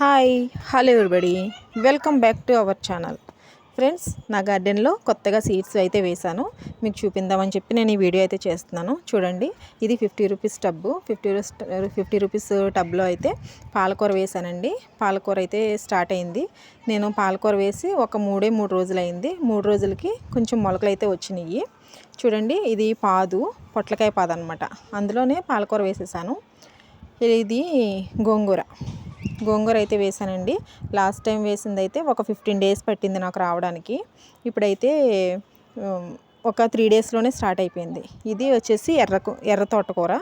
Hi hello everybody welcome back to our channel friends నా గార్డెన్లో కొత్తగా సీడ్స్ అయితే వేశాను. మీకు చూపిందామని చెప్పి నేను ఈ వీడియో అయితే చేస్తున్నాను. చూడండి ఇది fifty rupees tub fifty fifty rupees టబ్లో అయితే పాలకూర వేశానండి. పాలకూర అయితే స్టార్ట్ అయింది. నేను పాలకూర వేసి ఒక మూడే మూడు రోజులు అయింది మూడు రోజులకి కొంచెం మొలకలు అయితే వచ్చినాయి. చూడండి ఇది పాదు పొట్లకాయ పాదు అనమాట అందులోనే పాలకూర వేసేసాను. ఇది గోంగూర. గోంగూర అయితే వేసానండి. లాస్ట్ టైం వేసింది అయితే ఒక ఫిఫ్టీన్ డేస్ పట్టింది నాకు రావడానికి. ఇప్పుడైతే ఒక త్రీ డేస్లోనే స్టార్ట్ అయిపోయింది. ఇది వచ్చేసి ఎర్ర ఎర్ర తోటకూర.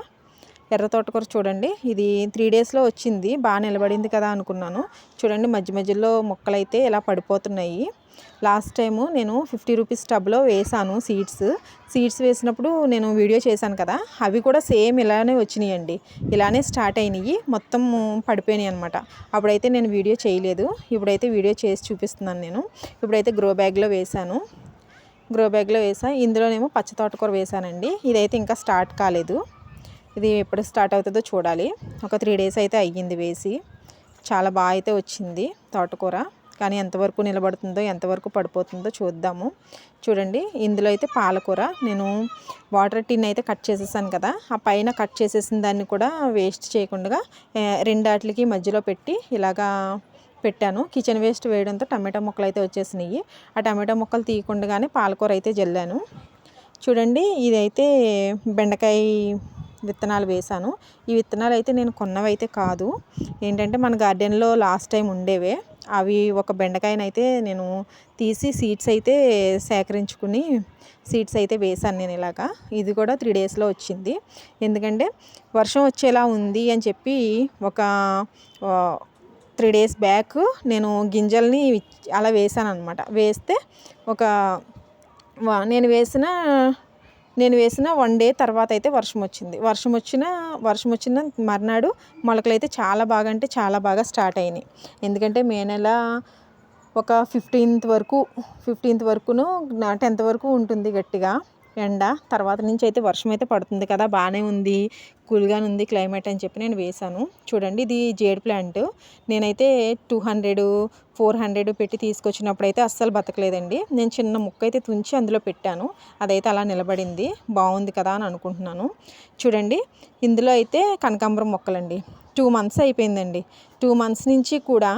ఎర్ర తోటకూర చూడండి. ఇది త్రీ డేస్లో వచ్చింది. బాగా నిలబడింది కదా అనుకున్నాను. చూడండి మధ్య మధ్యలో మొక్కలైతే ఇలా పడిపోతున్నాయి. లాస్ట్ టైము నేను ఫిఫ్టీ రూపీస్ టబ్లో వేసాను సీడ్స్ సీడ్స్ వేసినప్పుడు నేను వీడియో చేశాను కదా. అవి కూడా సేమ్ ఇలానే వచ్చినాయండి. ఇలానే స్టార్ట్ అయినాయి. మొత్తం పడిపోయినాయి అనమాట అప్పుడైతే నేను వీడియో చేయలేదు. ఇప్పుడైతే వీడియో చేసి చూపిస్తున్నాను నేను. ఇప్పుడైతే గ్రో బ్యాగ్లో వేసాను. గ్రో బ్యాగ్లో వేసా. ఇందులోనేమో పచ్చ తోటకూర వేసానండి. ఇదైతే ఇంకా స్టార్ట్ కాలేదు. ఇది ఎప్పుడు స్టార్ట్ అవుతుందో చూడాలి. ఒక త్రీ డేస్ అయితే అయ్యింది వేసి. చాలా బాగా అయితే వచ్చింది తోటకూర. కానీ ఎంతవరకు నిలబడుతుందో ఎంతవరకు పడిపోతుందో చూద్దాము. చూడండి ఇందులో అయితే పాలకూర. నేను వాటర్ టిన్ అయితే కట్ చేసేసాను కదా. ఆ పైన కట్ చేసేసిన దాన్ని కూడా వేస్ట్ చేయకుండా రెండాట్లకి మధ్యలో పెట్టి ఇలాగా పెట్టాను. కిచెన్ వేస్ట్ వేయడంతో టమాటా మొక్కలు అయితే వచ్చేసినాయి. ఆ టమాటా మొక్కలు తీయకుండానే పాలకూర అయితే జల్లాను. చూడండి ఇదైతే బెండకాయ విత్తనాలు వేశాను. ఈ విత్తనాలు అయితే నేను కొన్నవి అయితే కాదు. ఏంటంటే మన గార్డెన్లో లాస్ట్ టైం ఉండేవే. అవి ఒక బెండకాయనైతే నేను తీసి సీడ్స్ అయితే సేకరించుకుని సీడ్స్ అయితే వేశాను నేను ఇలాగా. ఇది కూడా త్రీ డేస్లో వచ్చింది. ఎందుకంటే వర్షం వచ్చేలా ఉంది అని చెప్పి ఒక త్రీ డేస్ బ్యాక్ నేను గింజల్ని అలా వేసాను అనమాట వేస్తే ఒక నేను వేసిన నేను వేసిన వన్ డే తర్వాత అయితే వర్షం వచ్చింది. వర్షం వచ్చిన వర్షం వచ్చిన మర్నాడు మొలకలు అయితే చాలా బాగా అంటే చాలా బాగా స్టార్ట్ అయినాయి. ఎందుకంటే మే నెల ఒక ఫిఫ్టీన్త్ వరకు ఫిఫ్టీన్త్ వరకును టెన్త్ వరకు ఉంటుంది గట్టిగా. ఎండ తర్వాత నుంచి అయితే వర్షం అయితే పడుతుంది కదా బాగానే ఉంది కూల్గా ఉంది క్లైమేట్ అని చెప్పి నేను వేశాను. చూడండి ఇది జేడ్ ప్లాంట్. నేనైతే టూ హండ్రెడ్ ఫోర్ హండ్రెడ్ పెట్టి తీసుకొచ్చినప్పుడు అయితే అస్సలు బతకలేదండి. నేను చిన్న ముక్క అయితే తుంచి అందులో పెట్టాను. అదైతే అలా నిలబడింది. బాగుంది కదా అని అనుకుంటున్నాను. చూడండి ఇందులో అయితే కనకాంబరం మొక్కలండి. టూ మంత్స్ అయిపోయిందండి. టూ మంత్స్ నుంచి కూడా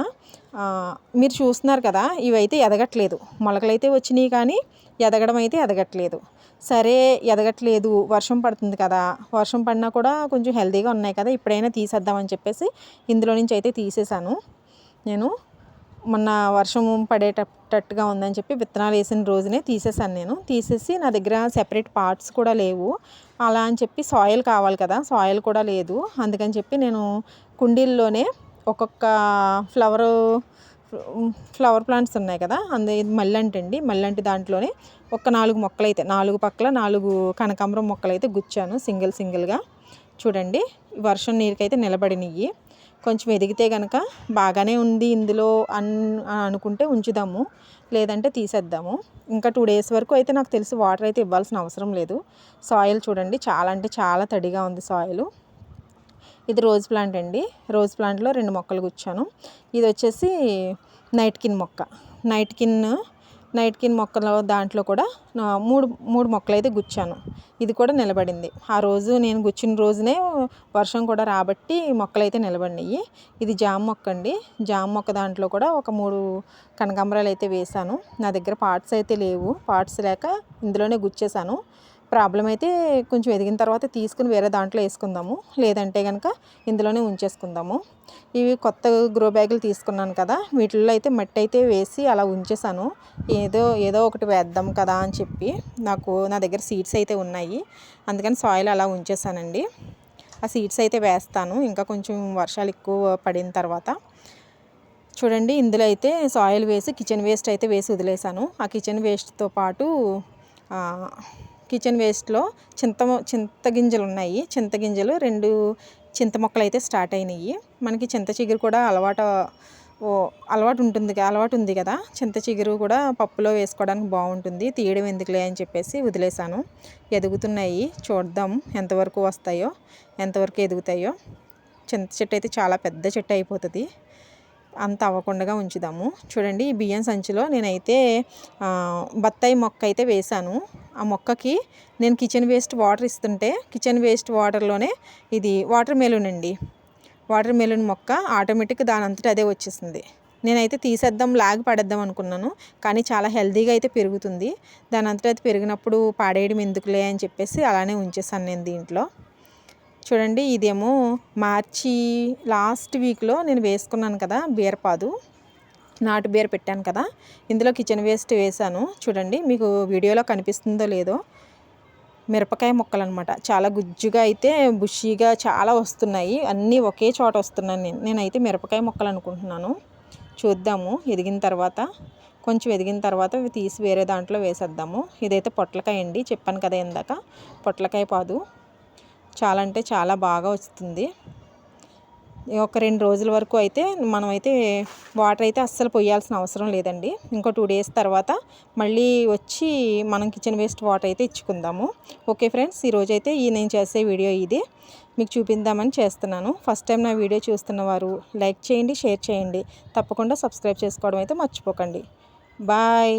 మీరు చూస్తున్నారు కదా ఇవైతే ఎదగట్లేదు. మొలకలైతే వచ్చినాయి కానీ ఎదగడం అయితే ఎదగట్లేదు. సరే ఎదగట్లేదు వర్షం పడుతుంది కదా వర్షం పడినా కూడా కొంచెం హెల్తీగా ఉన్నాయి కదా ఇప్పుడైనా తీసేద్దామని చెప్పేసి ఇందులో నుంచి అయితే తీసేసాను నేను మొన్న వర్షం పడేటట్టుగా ఉందని చెప్పి విత్తనాలు వేసిన రోజునే తీసేసాను నేను. తీసేసి నా దగ్గర సెపరేట్ పార్ట్స్ కూడా లేవు. అలా అని చెప్పి సాయిల్ కావాలి కదా సాయిల్ కూడా లేదు. అందుకని చెప్పి నేను కుండీల్లోనే ఒక్కొక్క ఫ్లవరు ఫ్లవర్ ప్లాంట్స్ ఉన్నాయి కదా అందు ఇది మల్లంటి అండి మల్లంటి దాంట్లోనే ఒక నాలుగు మొక్కలు అయితే నాలుగు పక్కల నాలుగు కనకాంబరం మొక్కలు అయితే గుచ్చాను సింగిల్ సింగిల్గా. చూడండి వర్షం నీరుకైతే నిలబడినవి కొంచెం ఎదిగితే కనుక బాగానే ఉంది ఇందులో అన్ అనుకుంటే ఉంచుదాము లేదంటే తీసేద్దాము. ఇంకా టూ డేస్ వరకు అయితే నాకు తెలిసి వాటర్ అయితే ఇవ్వాల్సిన అవసరం లేదు. సాయిల్ చూడండి చాలా అంటే చాలా తడిగా ఉంది సాయిల్. ఇది రోజ్ ప్లాంట్ అండి. రోజ్ ప్లాంట్లో రెండు మొక్కలు గుచ్చాను. ఇది వచ్చేసి నైట్ కిన్ మొక్క. నైట్ కిన్ నైట్ కిన్ దాంట్లో కూడా మూడు మూడు మొక్కలు అయితే గుచ్చాను. ఇది కూడా నిలబడింది. ఆ రోజు నేను గుచ్చిన రోజునే వర్షం కూడా రాబట్టి మొక్కలు అయితే నిలబడినాయి ఇది జామ మొక్క అండి. జామ మొక్క దాంట్లో కూడా ఒక మూడు కనకాంబరాలు అయితే వేశాను. నా దగ్గర పార్ట్స్ అయితే లేవు. పార్ట్స్ లేక ఇందులోనే గుచ్చేసాను ప్రాబ్లం అయితే కొంచెం ఎదిగిన తర్వాత తీసుకుని వేరే దాంట్లో వేసుకుందాము. లేదంటే కనుక ఇందులోనే ఉంచేసుకుందాము. ఇవి కొత్త గ్రో బ్యాగులు తీసుకున్నాను కదా వీటిల్లో అయితే మట్టి అయితే వేసి అలా ఉంచేసాను ఏదో ఏదో ఒకటి వేద్దాం కదా అని చెప్పి నాకు నా దగ్గర సీడ్స్ అయితే ఉన్నాయి. అందుకని సాయిల్ అలా ఉంచేసానండి ఆ సీడ్స్ అయితే వేస్తాను. ఇంకా కొంచెం వర్షాలు ఎక్కువ పడిన తర్వాత. చూడండి ఇందులో అయితే సాయిల్ వేసి కిచెన్ వేస్ట్ అయితే వేసి వదిలేసాను ఆ కిచెన్ వేస్ట్తో పాటు కిచెన్ వేస్ట్లో చింత చింతగింజలు ఉన్నాయి. చింతగింజలు రెండు చింత మొక్కలు అయితే స్టార్ట్ అయినాయి. మనకి చింత చిగురు కూడా అలవాటు అలవాటు ఉంటుంది అలవాటు ఉంది కదా. చింత చిగురు కూడా పప్పులో వేసుకోవడానికి బాగుంటుంది. తీయడం ఎందుకులే అని చెప్పేసి వదిలేసాను ఎదుగుతున్నాయి. చూద్దాం ఎంతవరకు వస్తాయో ఎంతవరకు ఎదుగుతాయో. చింత చెట్టు అయితే చాలా పెద్ద చెట్టు అయిపోతుంది. అంత అవ్వకుండా ఉంచుదాము. చూడండి ఈ బియ్యం సంచిలో నేనైతే బత్తాయి మొక్క అయితే వేశాను. ఆ మొక్కకి నేను కిచెన్ వేస్ట్ వాటర్ ఇస్తుంటే కిచెన్ వేస్ట్ వాటర్లోనే ఇది వాటర్ మెలూన్ అండి. వాటర్ మెలూన్ మొక్క ఆటోమేటిక్ దాని అంతటా అదే వచ్చేసింది. నేనైతే తీసేద్దాం లాగి పడేద్దాం అనుకున్నాను. కానీ చాలా హెల్తీగా అయితే పెరుగుతుంది. దాని అంతటా అది పెరిగినప్పుడు పాడేయడం ఎందుకులే అని చెప్పేసి అలానే ఉంచేసాను నేను దీంట్లో. చూడండి ఇదేమో మార్చి లాస్ట్ వీక్లో నేను వేసుకున్నాను కదా బీరపాదు. నాటు బీర పెట్టాను కదా ఇందులో కిచెన్ వేస్ట్ వేసాను చూడండి మీకు వీడియోలో కనిపిస్తుందో లేదో. మిరపకాయ మొక్కలు అనమాట చాలా గుజ్జుగా అయితే బుషీగా చాలా వస్తున్నాయి. అన్నీ ఒకే చోట వస్తున్నాను నేను నేనైతే మిరపకాయ మొక్కలు అనుకుంటున్నాను చూద్దాము ఎదిగిన తర్వాత కొంచెం ఎదిగిన తర్వాత తీసి వేరే దాంట్లో వేసేద్దాము. ఇదైతే పొట్లకాయ అండి చెప్పాను కదా ఇందాక. పొట్లకాయ పాదు. చాలా అంటే చాలా బాగా వస్తుంది. ఒక రెండు రోజుల వరకు అయితే మనమైతే వాటర్ అయితే అస్సలు పోయాల్సిన అవసరం లేదండి. ఇంకో టూ డేస్ తర్వాత మళ్ళీ వచ్చి మనం కిచెన్ వేస్ట్ వాటర్ అయితే ఇచ్చుకుందాము. ఓకే ఫ్రెండ్స్ ఈరోజు అయితే ఈ నేను చేసే వీడియో ఇది. మీకు చూపిందామని చేస్తున్నాను. ఫస్ట్ టైం నా వీడియో చూస్తున్న వారు లైక్ చేయండి షేర్ చేయండి. తప్పకుండా సబ్స్క్రైబ్ చేసుకోవడం అయితే మర్చిపోకండి. బాయ్.